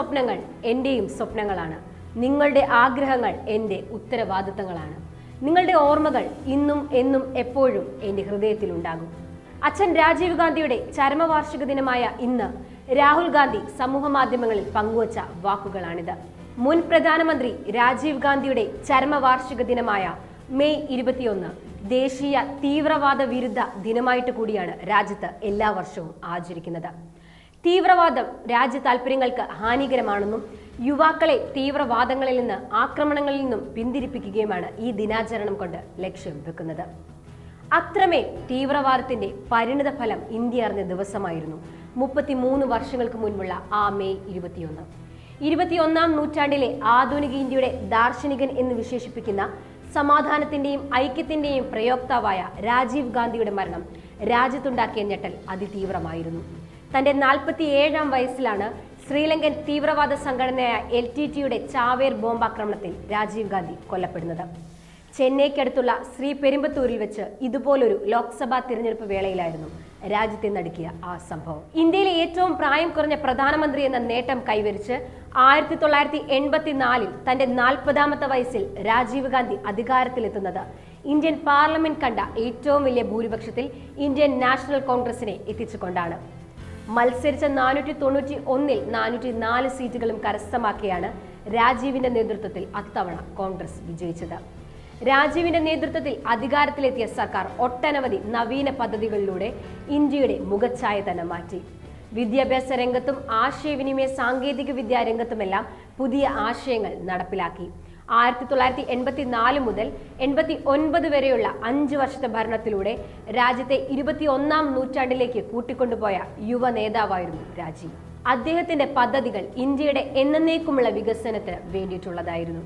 സ്വപ്നങ്ങൾ എന്റെയും സ്വപ്നങ്ങളാണ്. നിങ്ങളുടെ ആഗ്രഹങ്ങൾ എന്റെ ഉത്തരവാദിത്തങ്ങളാണ്. നിങ്ങളുടെ ഓർമ്മകൾ ഇന്നും എന്നും എപ്പോഴും എന്റെ ഹൃദയത്തിലുണ്ടാകും. അച്ഛൻ രാജീവ് ഗാന്ധിയുടെ ചരമവാർഷിക ദിനമായ ഇന്ന് രാഹുൽ ഗാന്ധി സമൂഹ മാധ്യമങ്ങളിൽ പങ്കുവച്ച വാക്കുകളാണിത്. മുൻ പ്രധാനമന്ത്രി രാജീവ് ഗാന്ധിയുടെ ചരമവാർഷിക ദിനമായ മെയ് ഇരുപത്തിയൊന്ന് ദേശീയ തീവ്രവാദ വിരുദ്ധ ദിനമായിട്ട് കൂടിയാണ് രാജ്യത്ത് എല്ലാ വർഷവും ആചരിക്കുന്നത്. തീവ്രവാദം രാജ്യ താല്പര്യങ്ങൾക്ക് ഹാനികരമാണെന്നും യുവാക്കളെ തീവ്രവാദങ്ങളിൽ നിന്ന് ആക്രമണങ്ങളിൽ നിന്നും പിന്തിരിപ്പിക്കുകയുമാണ് ഈ ദിനാചരണം കൊണ്ട് ലക്ഷ്യം വെക്കുന്നത്. അത്രമേൽ തീവ്രവാദത്തിന്റെ പരിണിത ഫലം ഇന്ത്യ അറിഞ്ഞ ദിവസമായിരുന്നു. മുപ്പത്തിമൂന്ന് വർഷങ്ങൾക്ക് മുൻപുള്ള ആ മെയ് ഇരുപത്തിയൊന്ന്. ഇരുപത്തിയൊന്നാം നൂറ്റാണ്ടിലെ ആധുനിക ഇന്ത്യയുടെ ദാർശനികൻ എന്ന് വിശേഷിപ്പിക്കുന്ന സമാധാനത്തിന്റെയും ഐക്യത്തിന്റെയും പ്രയോക്താവായ രാജീവ് ഗാന്ധിയുടെ മരണം രാജ്യത്തുണ്ടാക്കിയ ഞെട്ടൽ അതിതീവ്രമായിരുന്നു. തന്റെ നാൽപ്പത്തി ഏഴാം വയസ്സിലാണ് ശ്രീലങ്കൻ തീവ്രവാദ സംഘടനയായ എൽ ടി ടിയുടെ ചാവേർ ബോംബാക്രമണത്തിൽ രാജീവ് ഗാന്ധി കൊല്ലപ്പെടുന്നത്. ചെന്നൈക്കടുത്തുള്ള ശ്രീ പെരുമ്പത്തൂരിൽ വെച്ച് ഇതുപോലൊരു ലോക്സഭാ തിരഞ്ഞെടുപ്പ് വേളയിലായിരുന്നു രാജ്യത്തെ നടുക്കിയ ആ സംഭവം. ഇന്ത്യയിലെ ഏറ്റവും പ്രായം കുറഞ്ഞ പ്രധാനമന്ത്രി എന്ന നേട്ടം കൈവരിച്ച് ആയിരത്തി തൊള്ളായിരത്തി എൺപത്തിനാലിൽ തന്റെ നാൽപ്പതാമത്തെ വയസ്സിൽ രാജീവ് ഗാന്ധി അധികാരത്തിലെത്തുന്നത് ഇന്ത്യൻ പാർലമെന്റ് കണ്ട ഏറ്റവും വലിയ ഭൂരിപക്ഷത്തിൽ ഇന്ത്യൻ നാഷണൽ കോൺഗ്രസിനെ എത്തിച്ചുകൊണ്ടാണ്. മത്സരിച്ച നാനൂറ്റി തൊണ്ണൂറ്റി ഒന്നിൽ നാനൂറ്റി നാല് സീറ്റുകളും കരസ്ഥമാക്കിയാണ് രാജീവിന്റെ നേതൃത്വത്തിൽ അത്തവണ കോൺഗ്രസ് വിജയിച്ചത്. രാജീവിന്റെ നേതൃത്വത്തിൽ അധികാരത്തിലെത്തിയ സർക്കാർ ഒട്ടനവധി നവീന പദ്ധതികളിലൂടെ ഇന്ത്യയുടെ മുഖച്ഛായ തന്നെ മാറ്റി. വിദ്യാഭ്യാസ രംഗത്തും ആശയവിനിമയ സാങ്കേതിക വിദ്യാ രംഗത്തുമെല്ലാം പുതിയ ആശയങ്ങൾ നടപ്പിലാക്കി. ആയിരത്തി തൊള്ളായിരത്തി എൺപത്തി നാല് മുതൽ എൺപത്തി ഒൻപത് വരെയുള്ള അഞ്ച് വർഷത്തെ ഭരണത്തിലൂടെ രാജ്യത്തെ ഇരുപത്തി ഒന്നാം നൂറ്റാണ്ടിലേക്ക് കൂട്ടിക്കൊണ്ടുപോയ യുവ നേതാവായിരുന്നു രാജീവ് അദ്ദേഹത്തിന്റെ പദ്ധതികൾ ഇന്ത്യയുടെ എന്നേക്കുമുള്ള വികസനത്തിന് വേണ്ടിയിട്ടുള്ളതായിരുന്നു.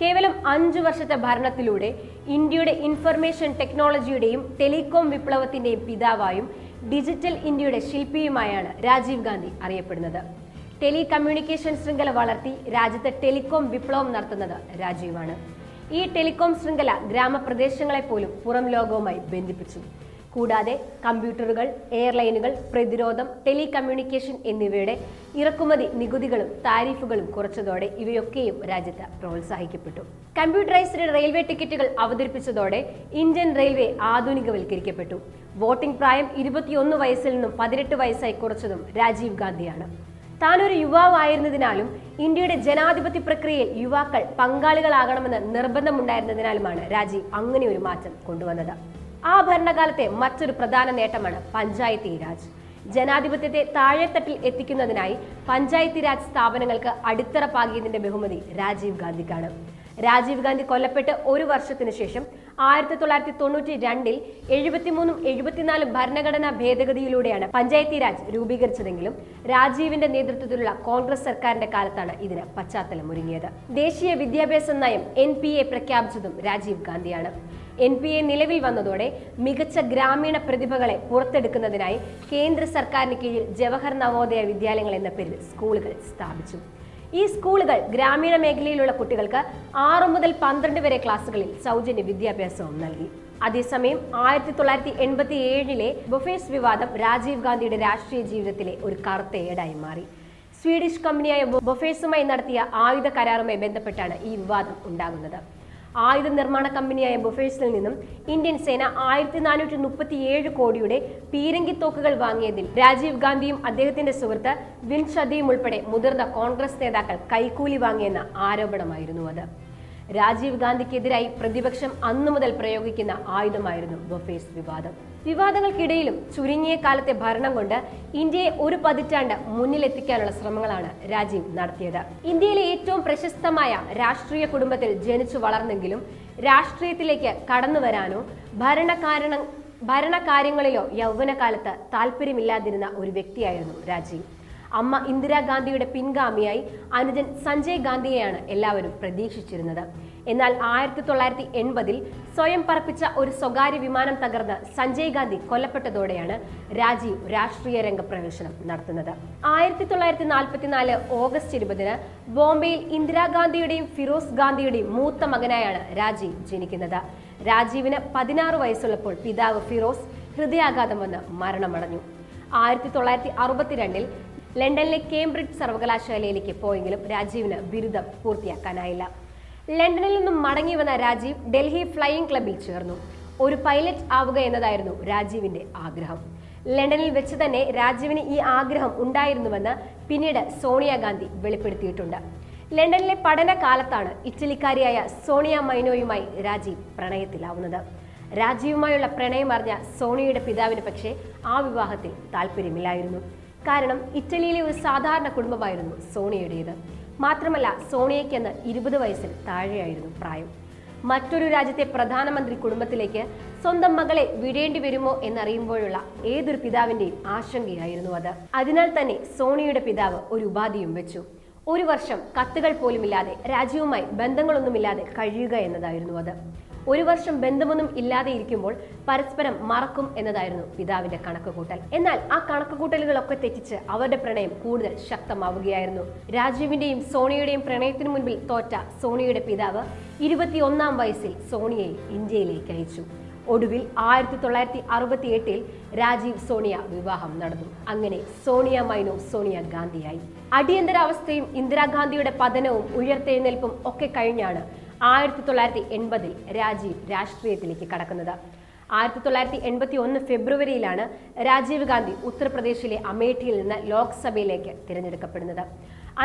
കേവലം അഞ്ചു വർഷത്തെ ഭരണത്തിലൂടെ ഇന്ത്യയുടെ ഇൻഫർമേഷൻ ടെക്നോളജിയുടെയും ടെലികോം വിപ്ലവത്തിന്റെയും പിതാവായും ഡിജിറ്റൽ ഇന്ത്യയുടെ ശില്പിയുമായാണ് രാജീവ് ഗാന്ധി അറിയപ്പെടുന്നത്. ടെലി കമ്മ്യൂണിക്കേഷൻ ശൃംഖല വളർത്തി രാജ്യത്ത് ടെലികോം വിപ്ലവം നടത്തുന്നത് രാജീവാണ്. ഈ ടെലികോം ശൃംഖല ഗ്രാമപ്രദേശങ്ങളെ പോലും പുറം ലോകവുമായി ബന്ധിപ്പിച്ചു. കൂടാതെ കമ്പ്യൂട്ടറുകൾ എയർലൈനുകൾ പ്രതിരോധം ടെലി കമ്മ്യൂണിക്കേഷൻ എന്നിവയുടെ ഇറക്കുമതി നികുതികളും താരിഫുകളും കുറച്ചതോടെ ഇവയൊക്കെയും രാജ്യത്ത് പ്രോത്സാഹിക്കപ്പെട്ടു. കമ്പ്യൂട്ടറൈസ്ഡ് റെയിൽവേ ടിക്കറ്റുകൾ അവതരിപ്പിച്ചതോടെ ഇന്ത്യൻ റെയിൽവേ ആധുനികവൽക്കരിക്കപ്പെട്ടു. വോട്ടിംഗ് പ്രായം ഇരുപത്തിയൊന്ന് വയസ്സിൽ നിന്നും പതിനെട്ട് വയസ്സായി കുറച്ചതും രാജീവ് ഗാന്ധിയാണ്. താനൊരു യുവാവായിരുന്നതിനാലും ഇന്ത്യയുടെ ജനാധിപത്യ പ്രക്രിയയിൽ യുവാക്കൾ പങ്കാളികളാകണമെന്ന് നിർബന്ധമുണ്ടായിരുന്നതിനാലുമാണ് രാജീവ് അങ്ങനെ ഒരു മാറ്റം കൊണ്ടുവന്നത്. ആ ഭരണകാലത്തെ മറ്റൊരു പ്രധാന നേട്ടമാണ് പഞ്ചായത്തി രാജ്. ജനാധിപത്യത്തെ താഴെത്തട്ടിൽ എത്തിക്കുന്നതിനായി പഞ്ചായത്തി രാജ് സ്ഥാപനങ്ങൾക്ക് അടിത്തറ പാകിയതിന്റെ ബഹുമതി രാജീവ് ഗാന്ധിക്കാണ്. രാജീവ് ഗാന്ധി കൊല്ലപ്പെട്ട് ഒരു വർഷത്തിനു ശേഷം ആയിരത്തി തൊള്ളായിരത്തി തൊണ്ണൂറ്റി രണ്ടിൽ എഴുപത്തിമൂന്നും എഴുപത്തിനാലും ഭരണഘടനാ ഭേദഗതിയിലൂടെയാണ് പഞ്ചായത്തി രാജ് രൂപീകരിച്ചതെങ്കിലും രാജീവിന്റെ നേതൃത്വത്തിലുള്ള കോൺഗ്രസ് സർക്കാരിന്റെ കാലത്താണ് ഇതിന് പശ്ചാത്തലം ഒരുങ്ങിയത്. ദേശീയ വിദ്യാഭ്യാസ നയം എൻ പി എ പ്രഖ്യാപിച്ചതും രാജീവ് ഗാന്ധിയാണ്. എൻ പി എ നിലവിൽ വന്നതോടെ മികച്ച ഗ്രാമീണ പ്രതിഭകളെ പുറത്തെടുക്കുന്നതിനായി കേന്ദ്ര സർക്കാരിന് കീഴിൽ ജവഹർ നവോദയ വിദ്യാലയങ്ങൾ എന്ന പേരിൽ സ്കൂളുകൾ സ്ഥാപിച്ചു. ഈ സ്കൂളുകൾ ഗ്രാമീണ മേഖലയിലുള്ള കുട്ടികൾക്ക് ആറ് മുതൽ പന്ത്രണ്ട് വരെ ക്ലാസ്സുകളിൽ സൗജന്യ വിദ്യാഭ്യാസവും നൽകി. അതേസമയം ആയിരത്തി തൊള്ളായിരത്തി എൺപത്തി ഏഴിലെ ബൊഫേസ് വിവാദം രാജീവ് ഗാന്ധിയുടെ രാഷ്ട്രീയ ജീവിതത്തിലെ ഒരു കറുത്ത ഏടായി മാറി. സ്വീഡിഷ് കമ്പനിയായ ബൊഫേസുമായി നടത്തിയ ആയുധ കരാറുമായി ബന്ധപ്പെട്ടാണ് ഈ വിവാദം ഉണ്ടാകുന്നത്. ആയുധ നിർമ്മാണ കമ്പനിയായ ബൊഫേഴ്സിൽ നിന്നും ഇന്ത്യൻ സേന ആയിരത്തി നാനൂറ്റി മുപ്പത്തി ഏഴ് കോടിയുടെ പീരങ്കി തോക്കുകൾ വാങ്ങിയതിൽ രാജീവ് ഗാന്ധിയും അദ്ദേഹത്തിന്റെ സുഹൃത്ത് വിൻ ഷദിയും ഉൾപ്പെടെ മുതിർന്ന കോൺഗ്രസ് നേതാക്കൾ കൈക്കൂലി വാങ്ങിയെന്ന ആരോപണമായിരുന്നു അത്. രാജീവ് ഗാന്ധിക്കെതിരായി പ്രതിപക്ഷം അന്നു മുതൽ പ്രയോഗിക്കുന്ന ആയുധമായിരുന്നു ബൊഫേഴ്സ് വിവാദം. വിവാദങ്ങൾക്കിടയിലും ചുരുങ്ങിയ കാലത്തെ ഭരണം കൊണ്ട് ഇന്ത്യയെ ഒരു പതിറ്റാണ്ട് മുന്നിലെത്തിക്കാനുള്ള ശ്രമങ്ങളാണ് രാജീവ് നടത്തിയത്. ഇന്ത്യയിലെ ഏറ്റവും പ്രശസ്തമായ രാഷ്ട്രീയ കുടുംബത്തിൽ ജനിച്ചു വളർന്നെങ്കിലും രാഷ്ട്രീയത്തിലേക്ക് കടന്നു വരാനോ ഭരണകാരണ ഭരണകാര്യങ്ങളിലോ യൗവനകാലത്ത് താല്പര്യമില്ലാതിരുന്ന ഒരു വ്യക്തിയായിരുന്നു രാജീവ്. അമ്മ ഇന്ദിരാഗാന്ധിയുടെ പിൻഗാമിയായി അനുജൻ സഞ്ജയ് ഗാന്ധിയെയാണ് എല്ലാവരും പ്രതീക്ഷിച്ചിരുന്നത്. എന്നാൽ ആയിരത്തി തൊള്ളായിരത്തി എൺപതിൽ സ്വയം പറപ്പിച്ച ഒരു സ്വകാര്യ വിമാനം തകർന്ന് സഞ്ജയ് ഗാന്ധി കൊല്ലപ്പെട്ടതോടെയാണ് രാജീവ് രാഷ്ട്രീയ രംഗപ്രവേശനം നടത്തുന്നത്. ആയിരത്തി തൊള്ളായിരത്തി നാൽപ്പത്തിനാല് ഓഗസ്റ്റ് ഇരുപതിന് ബോംബെയിൽ ഇന്ദിരാഗാന്ധിയുടെയും ഫിറോസ് ഗാന്ധിയുടെയും മൂത്ത മകനായാണ് രാജീവ് ജനിക്കുന്നത്. രാജീവിന് പതിനാറ് വയസ്സുള്ളപ്പോൾ പിതാവ് ഫിറോസ് ഹൃദയാഘാതം വന്ന് മരണമടഞ്ഞു. ആയിരത്തി തൊള്ളായിരത്തി അറുപത്തിരണ്ടിൽ ലണ്ടനിലെ കേംബ്രിഡ്ജ് സർവകലാശാലയിലേക്ക് പോയെങ്കിലും രാജീവിന് ബിരുദം പൂർത്തിയാക്കാനായില്ല. ലണ്ടനിൽ നിന്നും മടങ്ങി വന്ന രാജീവ് ഡൽഹി ഫ്ലൈയിങ് ക്ലബിൽ ചേർന്നു. ഒരു പൈലറ്റ് ആവുക എന്നതായിരുന്നു രാജീവിന്റെ ആഗ്രഹം. ലണ്ടനിൽ വെച്ച് തന്നെ രാജീവിന് ഈ ആഗ്രഹം ഉണ്ടായിരുന്നുവെന്ന് പിന്നീട് സോണിയാഗാന്ധി വെളിപ്പെടുത്തിയിട്ടുണ്ട്. ലണ്ടനിലെ പഠനകാലത്താണ് ഇറ്റലിക്കാരിയായ സോണിയ മൈനോയുമായി രാജീവ് പ്രണയത്തിലാവുന്നത്. രാജീവുമായുള്ള പ്രണയം അറിഞ്ഞ സോണിയയുടെ പിതാവിന് പക്ഷേ ആ വിവാഹത്തിൽ താല്പര്യമില്ലായിരുന്നു കാരണം ഇറ്റലിയിലെ ഒരു സാധാരണ കുടുംബമായിരുന്നു സോണിയയുടേത്. മാത്രമല്ല സോണിയയ്ക്കെന്ന് ഇരുപത് വയസ്സിൽ താഴെയായിരുന്നു പ്രായം. മറ്റൊരു രാജ്യത്തെ പ്രധാനമന്ത്രി കുടുംബത്തിലേക്ക് സ്വന്തം മകളെ വിടേണ്ടി വരുമോ എന്നറിയുമ്പോഴുള്ള ഏതൊരു പിതാവിന്റെയും ആശങ്കയായിരുന്നു അത്. അതിനാൽ തന്നെ സോണിയുടെ പിതാവ് ഒരു ഉപാധിയും വെച്ചു. ഒരു വർഷം കത്തുകൾ പോലുമില്ലാതെ രാജ്യവുമായി ബന്ധങ്ങളൊന്നുമില്ലാതെ കഴിയുക എന്നതായിരുന്നു അത്. ഒരു വർഷം ബന്ധമൊന്നും ഇല്ലാതെ ഇരിക്കുമ്പോൾ പരസ്പരം മറക്കും എന്നതായിരുന്നു പിതാവിന്റെ കണക്കുകൂട്ടൽ. എന്നാൽ ആ കണക്കുകൂട്ടലുകളൊക്കെ തെറ്റിച്ച് അവരുടെ പ്രണയം കൂടുതൽ ശക്തമാവുകയായിരുന്നു. രാജീവിന്റെയും സോണിയുടെയും പ്രണയത്തിനു മുൻപിൽ തോറ്റ സോണിയുടെ പിതാവ് ഇരുപത്തിയൊന്നാം വയസ്സിൽ സോണിയെ ഇന്ത്യയിലേക്ക് അയച്ചു. ഒടുവിൽ ആയിരത്തി തൊള്ളായിരത്തി അറുപത്തി എട്ടിൽ രാജീവ് സോണിയ വിവാഹം നടന്നു. അങ്ങനെ സോണിയ മൈനോ സോണിയ ഗാന്ധിയായി. അടിയന്തരാവസ്ഥയും ഇന്ദിരാഗാന്ധിയുടെ പതനവും ഉയർത്തെഴുന്നേൽപ്പും ഒക്കെ കഴിഞ്ഞാണ് ആയിരത്തി തൊള്ളായിരത്തി എൺപതിൽ രാജീവ് രാഷ്ട്രീയത്തിലേക്ക് കടക്കുന്നത്. ആയിരത്തി തൊള്ളായിരത്തി എൺപത്തി ഒന്ന് ഫെബ്രുവരിയിലാണ് രാജീവ് ഗാന്ധി ഉത്തർപ്രദേശിലെ അമേഠിയിൽ നിന്ന് ലോക്സഭയിലേക്ക് തിരഞ്ഞെടുക്കപ്പെടുന്നത്.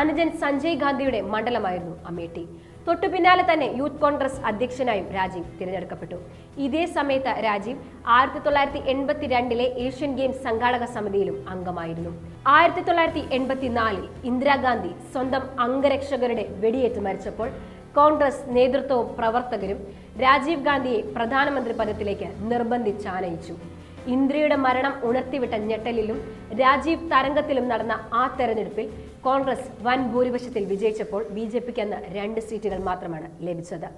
അനുജൻ സഞ്ജയ് ഗാന്ധിയുടെ മണ്ഡലമായിരുന്നു അമേഠി. തൊട്ടു പിന്നാലെ തന്നെ യൂത്ത് കോൺഗ്രസ് അധ്യക്ഷനായും രാജീവ് തിരഞ്ഞെടുക്കപ്പെട്ടു. ഇതേ സമയത്ത് രാജീവ് ആയിരത്തി തൊള്ളായിരത്തി എൺപത്തി രണ്ടിലെ ഏഷ്യൻ ഗെയിംസ് സംഘാടക സമിതിയിലും അംഗമായിരുന്നു. ആയിരത്തി തൊള്ളായിരത്തി എൺപത്തിനാലിൽ ഇന്ദിരാഗാന്ധി സ്വന്തം അംഗരക്ഷകരുടെ വെടിയേറ്റ് മരിച്ചപ്പോൾ കോൺഗ്രസ് നേതൃത്വവും പ്രവർത്തകരും രാജീവ് ഗാന്ധിയെ പ്രധാനമന്ത്രി പദത്തിലേക്ക് നിർബന്ധിച്ചാനയിച്ചു ഇന്ദിരയുടെ മരണം ഉണർത്തിവിട്ട ഞെട്ടലിലും രാജീവ് തരംഗത്തിലും നടന്ന ആ തെരഞ്ഞെടുപ്പിൽ കോൺഗ്രസ് വൻ ഭൂരിപക്ഷത്തിൽ വിജയിച്ചപ്പോൾ ബി ജെ പിക്ക് അന്ന് രണ്ട് സീറ്റുകൾ മാത്രമാണ് ലഭിച്ചത്.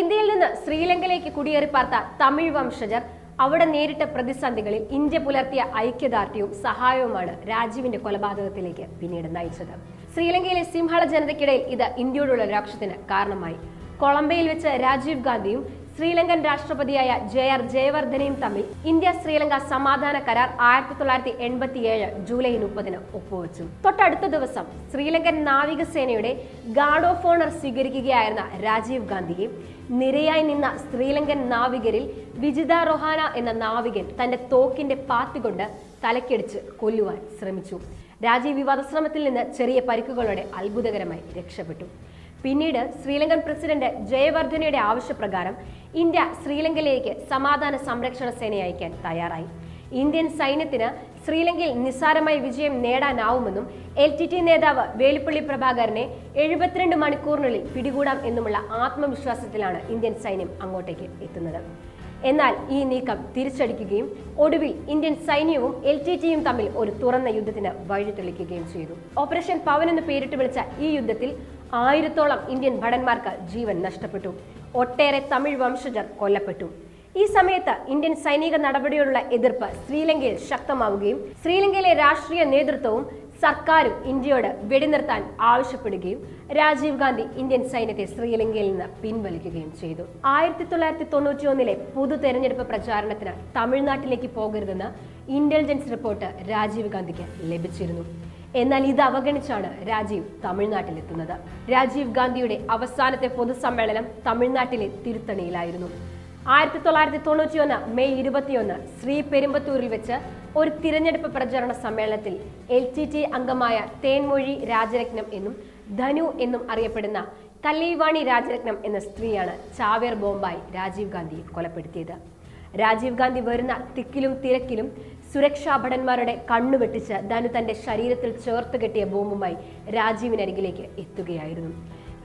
ഇന്ത്യയിൽ നിന്ന് ശ്രീലങ്കയിലേക്ക് കുടിയേറി പാർത്ത തമിഴ് വംശജർ അവിടെ നേരിട്ട പ്രതിസന്ധികളിൽ ഇന്ത്യ പുലർത്തിയ ഐക്യദാർഢ്യവും സഹായവുമാണ് രാജീവിന്റെ കൊലപാതകത്തിലേക്ക് പിന്നീട് നയിച്ചത്. ശ്രീലങ്കയിലെ സിംഹള ജനതയ്ക്കിടയിൽ ഇത് ഇന്ത്യയോടുള്ള രാക്ഷത്തിന് കാരണമായി. കൊളംബയിൽ വെച്ച് രാജീവ് ഗാന്ധിയും ശ്രീലങ്കൻ രാഷ്ട്രപതിയായ ജെ ആർ ജയവർദ്ധനയും തമ്മിൽ ഇന്ത്യ ശ്രീലങ്ക സമാധാന കരാർ ആയിരത്തി തൊള്ളായിരത്തി എൺപത്തിയേഴ് ജൂലൈ മുപ്പതിന് ഒപ്പുവെച്ചു. തൊട്ടടുത്ത ദിവസം ശ്രീലങ്കൻ നാവികസേനയുടെ ഗാർഡ് ഓഫ് ഓണർ സ്വീകരിക്കുകയായിരുന്ന രാജീവ് ഗാന്ധിയെ നിരയായി നിന്ന ശ്രീലങ്കൻ നാവികരിൽ വിജിത റൊഹാന എന്ന നാവികൻ തന്റെ തോക്കിന്റെ പാത്തി കൊണ്ട് തലക്കടിച്ച് കൊല്ലുവാൻ ശ്രമിച്ചു. രാജീവ് വിവാദ ശ്രമത്തിൽ നിന്ന് ചെറിയ പരിക്കുകളോടെ അത്ഭുതകരമായി രക്ഷപ്പെട്ടു. പിന്നീട് ശ്രീലങ്കൻ പ്രസിഡന്റ് ജയവർദ്ധനയുടെ ആവശ്യപ്രകാരം ഇന്ത്യ ശ്രീലങ്കയിലേക്ക് സമാധാന സംരക്ഷണ സേന അയക്കാൻ തയ്യാറായി. ഇന്ത്യൻ സൈന്യത്തിന് ശ്രീലങ്കയിൽ നിസ്സാരമായി വിജയം നേടാനാവുമെന്നും എൽ ടി ടി നേതാവ് വേലുപ്പള്ളി പ്രഭാകരനെ എഴുപത്തിരണ്ട് മണിക്കൂറിനുള്ളിൽ പിടികൂടാം എന്നുമുള്ള ആത്മവിശ്വാസത്തിലാണ് ഇന്ത്യൻ സൈന്യം അങ്ങോട്ടേക്ക് എത്തുന്നത്. എന്നാൽ ഈ നീക്കം തിരിച്ചടിക്കുകയും ഒടുവിൽ ഇന്ത്യൻ സൈന്യവും എൽ ടി ടിയും തമ്മിൽ ഒരു തുറന്ന യുദ്ധത്തിന് വഴി തെളിക്കുകയും ചെയ്തു. ഓപ്പറേഷൻ പവൻ എന്ന് പേരിട്ട് വിളിച്ച ഈ യുദ്ധത്തിൽ ആയിരത്തോളം ഇന്ത്യൻ ഭടന്മാർക്ക് ജീവൻ നഷ്ടപ്പെട്ടു. ഒട്ടേറെ തമിഴ് വംശജർ കൊല്ലപ്പെട്ടു. ഈ സമയത്ത് ഇന്ത്യൻ സൈനിക നടപടിയോടുള്ള എതിർപ്പ് ശ്രീലങ്കയിൽ ശക്തമാവുകയും ശ്രീലങ്കയിലെ രാഷ്ട്രീയ നേതൃത്വവും സർക്കാരും ഇന്ത്യയോട് വെടിനിർത്താൻ ആവശ്യപ്പെടുകയും രാജീവ് ഗാന്ധി ഇന്ത്യൻ സൈന്യത്തെ ശ്രീലങ്കയിൽ നിന്ന് പിൻവലിക്കുകയും ചെയ്തു. ആയിരത്തി തൊള്ളായിരത്തി തൊണ്ണൂറ്റി ഒന്നിലെ പൊതു തെരഞ്ഞെടുപ്പ് പ്രചാരണത്തിന് തമിഴ്നാട്ടിലേക്ക് പോകരുതെന്ന് ഇന്റലിജൻസ് റിപ്പോർട്ട് രാജീവ് ഗാന്ധിക്ക് ലഭിച്ചിരുന്നു. എന്നാൽ ഇത് അവഗണിച്ചാണ് രാജീവ് തമിഴ്നാട്ടിലെത്തുന്നത്. രാജീവ് ഗാന്ധിയുടെ അവസാനത്തെ പൊതുസമ്മേളനം തമിഴ്നാട്ടിലെ തിരുത്തണിയിലായിരുന്നു. ആയിരത്തി തൊള്ളായിരത്തി തൊണ്ണൂറ്റി ഒന്ന് മെയ് ഇരുപത്തിയൊന്ന് ശ്രീ പെരുമ്പത്തൂരിൽ വെച്ച് ഒരു തിരഞ്ഞെടുപ്പ് പ്രചരണ സമ്മേളനത്തിൽ എൽ ടി ടി അംഗമായ തേൻമൊഴി രാജരത്നം എന്നും ധനു എന്നും അറിയപ്പെടുന്ന കല്ലൈവാണി രാജരത്നം എന്ന സ്ത്രീയാണ് ചാവേർ ബോംബായി രാജീവ് ഗാന്ധിയെ കൊലപ്പെടുത്തിയത്. രാജീവ് ഗാന്ധി വരുന്ന തിക്കിലും തിരക്കിലും സുരക്ഷാ ഭടന്മാരുടെ കണ്ണു വെട്ടിച്ച് ധനു തന്റെ ശരീരത്തിൽ ചേർത്ത് കെട്ടിയ ബോംബുമായി രാജീവിനരികിലേക്ക് എത്തുകയായിരുന്നു.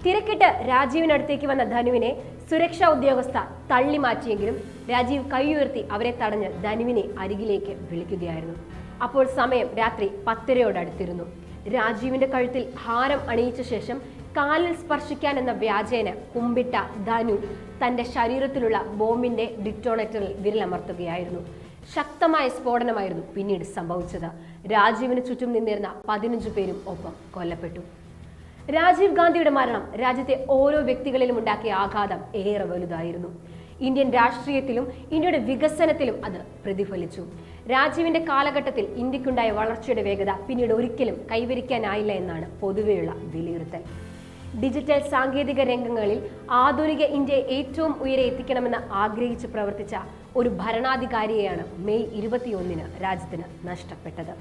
തിരക്കിട്ട് രാജീവിനടുത്തേക്ക് വന്ന ധനുവിനെ സുരക്ഷാ ഉദ്യോഗസ്ഥ തള്ളി മാറ്റിയെങ്കിലും രാജീവ് കൈയുയർത്തി അവരെ തടഞ്ഞ് ധനുവിനെ അരികിലേക്ക് വിളിക്കുകയായിരുന്നു. അപ്പോൾ സമയം രാത്രി പത്തരയോടടുത്തിരുന്നു. രാജീവിന്റെ കഴുത്തിൽ ഹാരം അണിയിച്ച ശേഷം കാലിൽ സ്പർശിക്കാൻ എന്ന വ്യാജേന കുമ്പിട്ട ധനു തന്റെ ശരീരത്തിലുള്ള ബോംബിന്റെ ഡിറ്റോണേറ്ററിൽ വിരലമർത്തുകയായിരുന്നു. ശക്തമായ സ്ഫോടനമായിരുന്നു പിന്നീട് സംഭവിച്ചത്. രാജീവിന് ചുറ്റും നിന്നിരുന്ന പതിനഞ്ചു പേരും ഒപ്പം കൊല്ലപ്പെട്ടു. രാജീവ് ഗാന്ധിയുടെ മരണം രാജ്യത്തെ ഓരോ വ്യക്തികളിലും ഉണ്ടാക്കിയ ആഘാതം ഏറെ വലുതായിരുന്നു. ഇന്ത്യൻ രാഷ്ട്രീയത്തിലും ഇന്ത്യയുടെ വികസനത്തിലും അത് പ്രതിഫലിച്ചു. രാജീവിന്റെ കാലഘട്ടത്തിൽ ഇന്ത്യക്കുണ്ടായ വളർച്ചയുടെ വേഗത പിന്നീട് ഒരിക്കലും കൈവരിക്കാനായില്ല എന്നാണ് പൊതുവെയുള്ള വിലയിരുത്തൽ. ഡിജിറ്റൽ സാങ്കേതിക രംഗങ്ങളിൽ ആധുനിക ഇന്ത്യയെ ഏറ്റവും ഉയരെ എത്തിക്കണമെന്ന് ആഗ്രഹിച്ച് പ്രവർത്തിച്ച ഒരു ഭരണാധികാരിയെയാണ് മെയ് ഇരുപത്തിയൊന്നിന് രാജ്യത്തിന് നഷ്ടപ്പെട്ടത്.